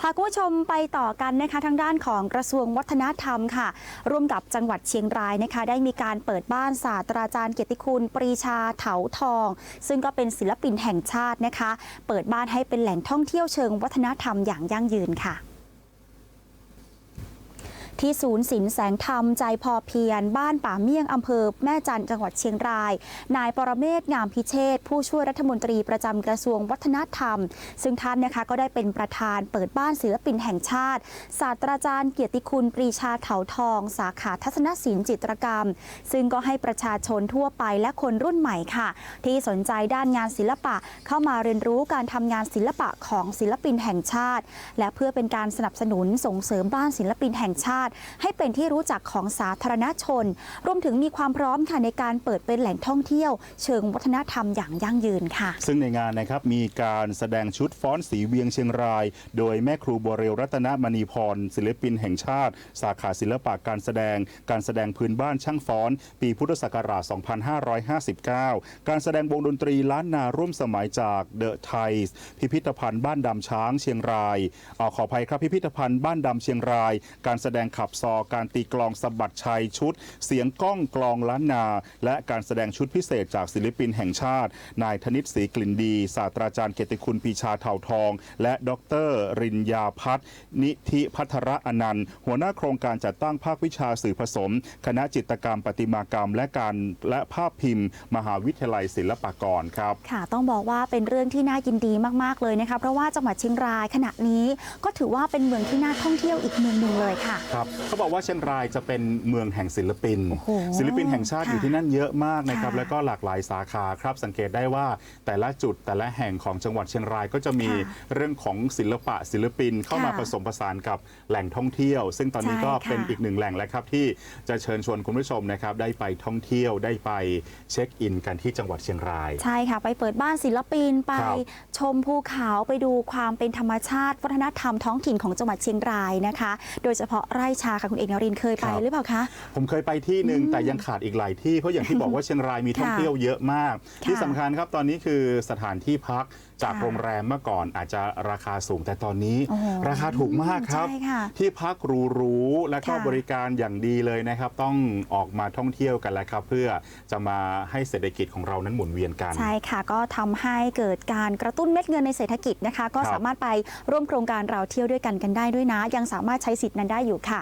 พาคุณผู้ชมไปต่อกันนะคะทางด้านของกระทรวงวัฒนธรรมค่ะ ร่วมกับจังหวัดเชียงรายนะคะ ได้มีการเปิดบ้านศาสตราจารย์เกียรติคุณปรีชาเถาทอง ซึ่งก็เป็นศิลปินแห่งชาตินะคะ เปิดบ้านให้เป็นแหล่งท่องเที่ยวเชิงวัฒนธรรมอย่างยั่งยืนค่ะ ที่ศูนย์ศิลป์แสงธรรมใจพอเพียร บ้านป่าเมี่ยงอำเภอแม่จันจังหวัดเชียงราย นายปรเมศงามพิเชษผู้ช่วยรัฐมนตรีประจำกระทรวงวัฒนธรรม ซึ่งท่านนะคะก็ได้เป็นประธานเปิดบ้านศิลปินแห่งชาติ ศาสตราจารย์เกียรติคุณปรีชาเถาทอง สาขาทัศนศิลป์จิตรกรรม ซึ่งก็ให้ประชาชนทั่วไปและคนรุ่นใหม่ค่ะ ที่สนใจด้านงานศิลปะเข้ามาเรียนรู้การทำงานศิลปะของศิลปินแห่งชาติ และเพื่อเป็นการสนับสนุนส่งเสริมบ้านศิลปินแห่งชาติให้เป็นที่รู้จักของสาธารณชน รวมถึงมีความพร้อมค่ะในการเปิดเป็นแหล่งท่องเที่ยว เชิงวัฒนธรรมอย่างยั่งยืนค่ะ ซึ่งในงานนะครับมีการแสดงชุดฟ้อนสีเวียงเชียงราย โดยแม่ครูบัวเรวรัตนมณีพรศิลปินแห่งชาติ สาขาศิลปะการแสดง การแสดงพื้นบ้านช่างฟ้อน ปีพุทธศักราช 2559 การแสดงวงดนตรีล้านนาร่วมสมัยจากเดอะไทส์พิพิธภัณฑ์บ้านดำช้างเชียงรายออขออภัยครับพิพิธภัณฑ์บ้านดำเชียงราย การแสดงขบซอ การตีกลองสะบัดชัยชุด เสียงก้องกลองล้านนา และการแสดงชุดพิเศษจากศิลปินแห่งชาติ นายธนิตศรีกลิ่นดีศาสตราจารย์เกียรติคุณปีชาเถาทอง และดร รินยาพัฒน์นิธิพัทระอนันต์ หัวหน้าโครงการจัดตั้งภาควิชาสื่อผสม คณะจิตรกรรม ประติมากรรม และการและภาพพิมพ์ มหาวิทยาลัยศิลปากรครับ ค่ะ ต้องบอกว่าเป็นเรื่องที่น่ายินดีมาก ๆ เลยนะคะ เพราะว่าจังหวัดเชียงรายขณะนี้ก็ถือว่าเป็นเมืองที่น่าท่องเที่ยวอีกเมืองหนึ่งเลยค่ะ ครับเขาบอกว่าเชียงรายจะเป็นเมืองแห่งศิลปินโอ้โหศิลปินแห่งชาติค่ะอยู่ที่นั่นเยอะมากนะครับค่ะแล้วก็หลากหลายสาขาครับสังเกตได้ว่าแต่ละจุดแต่ละแห่งของจังหวัดเชียงรายก็จะมีค่ะเรื่องของศิลปะศิลปินเข้ามาค่ะผสมผสานกับแหล่งท่องเที่ยว ซึ่งตอนนี้ใช่ก็ค่ะเป็นอีกหนึ่งแหล่งแล้วครับที่จะเชิญชวนคุณผู้ชมนะครับได้ไปท่องเที่ยวได้ไปเช็คอินกันที่จังหวัดเชียงราย ใช่ค่ะ ไปเปิดบ้านศิลปินไปครับชมภูเขาไปดูความเป็นธรรมชาติ วัฒนธรรมท้องถิ่นของจังหวัดเชียงรายนะคะ โดยเฉพาะไร่ชาค่ะคุณเอกนรินทร์เคยไปครับ หรือเปล่าคะ ผมเคยไปที่หนึ่งแต่ยังขาดอีกหลายที่ เพราะอย่างที่บอกว่าเชียงรายมีท่องค่ะเที่ยวเยอะมาก ค่ะที่สำคัญครับตอนนี้คือสถานที่พักจากค่ะโรงแรมเมื่อก่อนอาจจะราคาสูงแต่ตอนนี้ โอ้โหราคาถูกมากครับ ใช่ค่ะที่พักหรูๆและก็ค่ะบริการอย่างดีเลยนะครับ ต้องออกมาท่องเที่ยวกันแล้วครับ เพื่อจะมาให้เศรษฐกิจของเรานั้นหมุนเวียนกัน ใช่ค่ะ ก็ทำให้เกิดการกระตุ้นเม็ดเงินในเศรษฐกิจนะคะ ก็ครับ สามารถไปร่วมโครงการเราเที่ยวด้วยกันกันได้ด้วยนะ ยังสามารถใช้สิทธิ์นั้นได้อยู่ค่ะ